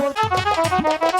বল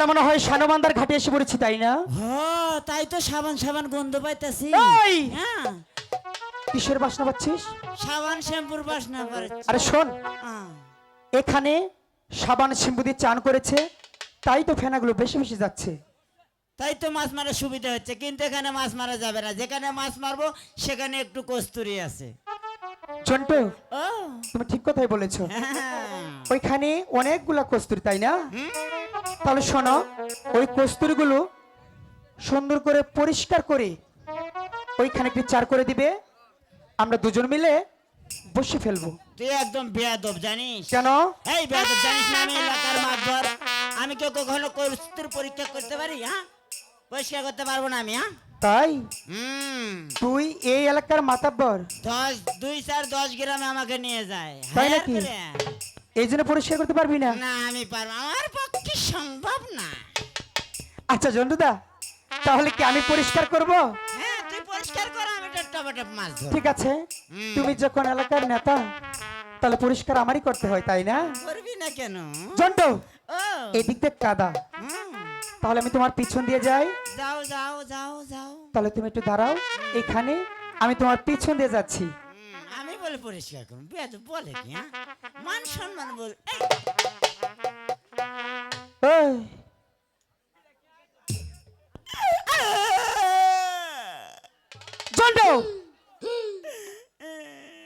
আমরা মনে হয় শানবান্দার ঘাটে এসে পড়েছি তাই না? হ তাই তো সাবান সাবান গন্ধ পাইতাছি। এই! হ্যাঁ। কিসের বাসনা পাচ্ছিস? সাবান শ্যাম্পুর বাসনা করে আরে শোন। হ্যাঁ। এখানে সাবান শ্যাম্পু দিয়ে চান করেছে তাই তো ফেনাগুলো বেশি বেশি যাচ্ছে। তাই তো মাছ মারা সুবিধা হচ্ছে কিন্তু এখানে মাছ মারা যাবে না। যেখানে মাছ মারবো সেখানে একটু কস্তুরি আছে। চন্টু তুমি ঠিক কথাই বলেছ। হ্যাঁ। ওইখানে অনেকগুলা কস্তুরি তাই না? তাহলে শোনো ওই কস্তুরিগুলো সুন্দর করে পরিষ্কার করে ওইখানে একটি চার করে দিবে। আমরা দুজন মিলে বসে ফেলব। তুই একদম বেয়াদব জানিস? কেন? এই বেয়াদব জানিস না আমি এলাকার মাতবর আমি কেউ কখনো কস্তুর পরীক্ষা করতে পারি হ্যাঁ? পরিষ্কার করতে পারব না আমি হ্যাঁ? তাই? তুই এই এলাকার মাতাব্বর। দশ দুই চার দশ গ্রামে আমাকে নিয়ে যায়। তাই নাকি? এই জন্য পরিষ্কার করতে পারবি না? না আমি পারব আমার পক্ষে সম্ভব না। আচ্ছা জন্টুদা তাহলে কি আমি পরিষ্কার করব? হ্যাঁ তুই পরিষ্কার কর আমি টপাটপ মাছ ধর ঠিক আছে। তুমি যখন এলাকার নেতা তাহলে পরিষ্কার আমারই করতে হয় তাই না? করবি না কেন? জন্ডু ও। এদিক দিয়ে কাদা। তাহলে আমি তোমার পিছন দিয়ে যাই। যাও যাও যাও যাও। তাহলে তুমি একটু দাঁড়াও এখানে আমি তোমার পিছন দিয়ে যাচ্ছি। আমি বলে পরিষ্কার করুন বেদ বলে কি হ্যাঁ? মান সম্মান বল এই,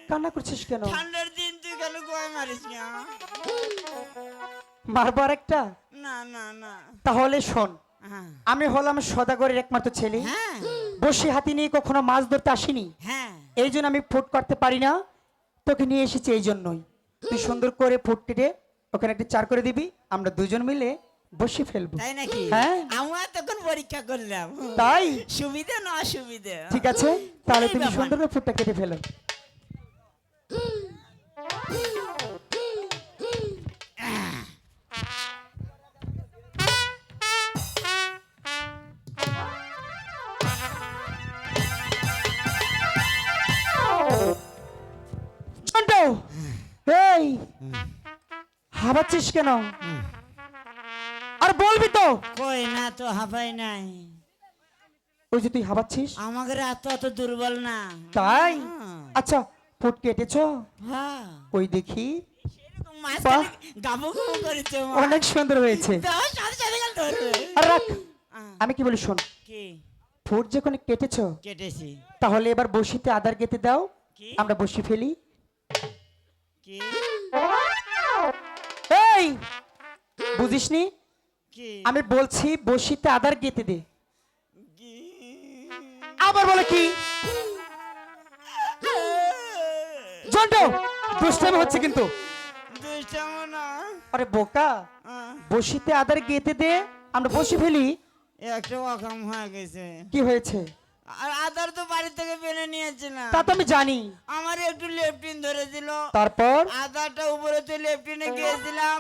কান্না করছিস কেন? ঠান্ডার দিন তুই কেন গোয়া মারিস না মারবার একটা? না না না। তাহলে শোন হ্যাঁ। আমি হলাম সদাগরের একমাত্র ছেলে। হ্যাঁ। বসে হাতি নিয়ে কখনো মাছ ধরতে আসিনি। হ্যাঁ। এই জন্য আমি ফুট করতে পারি না। তোকে নিয়ে এসেছি এই জন্যই। তুই সুন্দর করে ফুট কেটে ওখানে একটা চার করে দিবি। আমরা দুজন মিলে বসে ফেলব। তাই নাকি? হ্যাঁ। আমরা তখন পরীক্ষা করলাম। তাই? সুবিধা না অসুবিধা? ঠিক আছে। তাহলে তুমি সুন্দর করে ফুটটা কেটে ফেলো। হাবাচ্ছিস কেন? আর বলবি তো। কই না তো হাফাই নাই। ওই যে তুই হাবাচ্ছিস আমাদের এত অত দুর্বল না। তাই? হ্যাঁ। আচ্ছা ফুট কেটেছ? হ্যাঁ। ওই দেখি। অনেক সুন্দর হয়েছে। আর রাখ। আমি কি বলি শোন। ফুট যখন কেটেছ কেটেছি। তাহলে এবার বসিতে আদার গেতে দাও। আমরা বসি ফেলি। কি? এই বুঝিসনি? আমি বলছি বসিতে আদার গেতে দে। আবার বলে কি? দুষ্টামি হচ্ছে কিন্তু। আরে বোকা বসিতে আদার গেতে দে আমরা বসে ফেলি। একটা অকাম হয়ে গেছে। কি হয়েছে? আর আদার তো বাড়ি থেকে পেনে নিয়েছে না। তা তো আমি জানি। আমার একটু লেফটিন ধরে দিল তারপর? আদারটা উপরে তো লেফটিনে গিয়েছিলাম।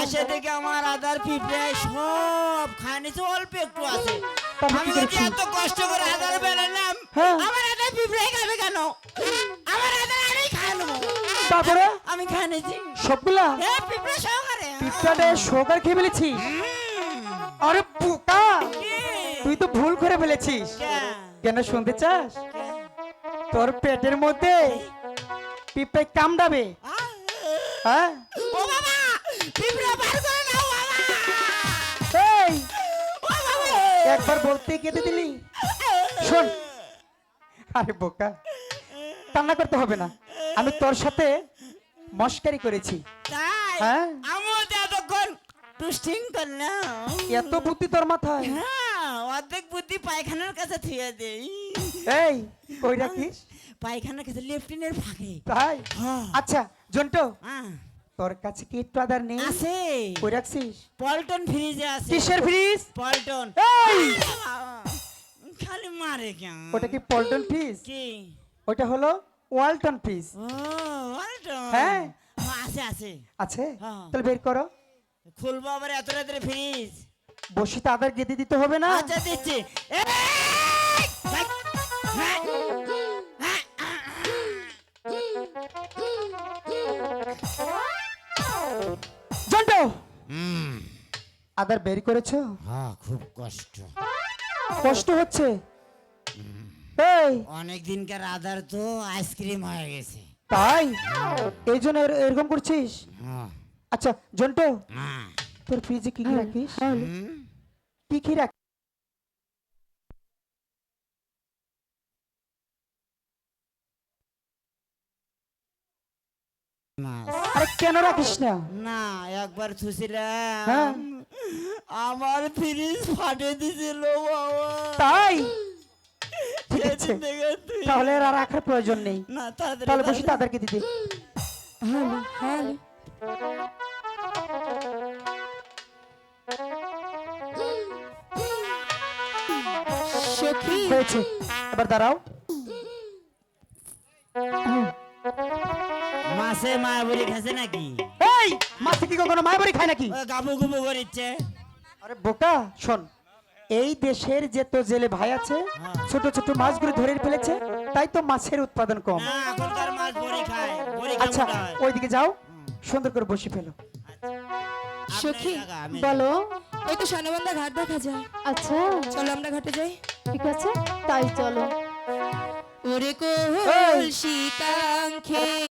আসে থেকে আমার আদার পিঁপড়ে সব খানিছে অল্প একটু আছে। আমি এত কষ্ট করে আদার বেলালাম হ্যাঁ। আমার আদার পিঁপড়ে খাবে কেন? আমার আদার আমি খাই নেব। তারপরে? আমি খাই নিয়েছি। সবগুলা? এ পিঁপড়ে সহকারে। পিঠটাতে সোগার খেয়ে ফেলেছি আরে বোকা! তুই তো ভুল করে ফেলেছিস। কেন শুনতে চাস? তোর পেটের মধ্যে পিঁপড়ে কামড়াবে। হ্যাঁ? একবার বলতে কেঁদে দিলি। শোন। আরে বোকা কান্না করতে হবে না। আমি তোর সাথে মস্কারি করেছি। হ্যাঁ। এত বুদ্ধি তোর মাথায়। হ্যাঁ। অর্ধেক বুদ্ধি পায়খানার কাছে থুয়ে দেই। এই কই রাখিস? পায়খানার কাছে লেফটিনের ফাঁকে। তাই? হ্যাঁ। আচ্ছা জন্টো হ্যাঁ, তোর কাছে কি একটু আদার নেই? আছে। কই রাখছিস? পল্টন ফ্রিজে আছে। কিসের ফ্রিজ? পল্টন। এই! খালি মারে কেন? ওটা কি পল্টন ফ্রিজ? কি? ওটা হলো ওয়ালটন ফ্রিজ। ও পল্টন হ্যাঁ। আছে আছে। আছে? হ্যাঁ। তাহলে বের করো। খুলবো আবার এত রাত্রে ফ্রিজ। বসিতে আদার গেঁদে দিতে হবে না। আচ্ছা দিচ্ছি। এই! জন্টু আদার বের করেছ? হ্যাঁ খুব কষ্ট। কষ্ট হচ্ছে? এই। অনেক দিনকার আদার তো আইসক্রিম হয়ে গেছে। তাই? এই জন্য এরকম করছিস? হ্যাঁ, আচ্ছা জন্টু হ্যাঁ। তোর ফ্রিজে কি কি রাখিস? কি কি রাখ মাছ। আরে কেন রাখিস না? না একবার হ্যাঁ। থুছিলাম আমার ফ্রিজ ফাটে দিছিল বাবা। তাই? তাহলে আর রাখার প্রয়োজন নেই। না তাহলে বসে। তাদেরকে দিদি হয়েছে এবার দাঁড়াও। মাসে মায়াবুরি খাসে নাকি? এই মাছ কি কখনো মায়াবাড়ি খায় নাকি? করিচ্ছে। আরে বোকা শোন এই দেশের যে তো জেলে ভাই আছে ছোট ছোট মাছগুলো ধরে ফেলেছে তাই তো মাছের উৎপাদন কম। মাছ আচ্ছা ওইদিকে যাও সুন্দর করে বসে ফেলো। আপনার সখী বলো। ওই তো সানবন্ধা ঘাট দেখা যায়। আচ্ছা চলো আমরা ঘাটে যাই। ঠিক আছে তাই চলো ওরে! কোহল শীতাঙ্খে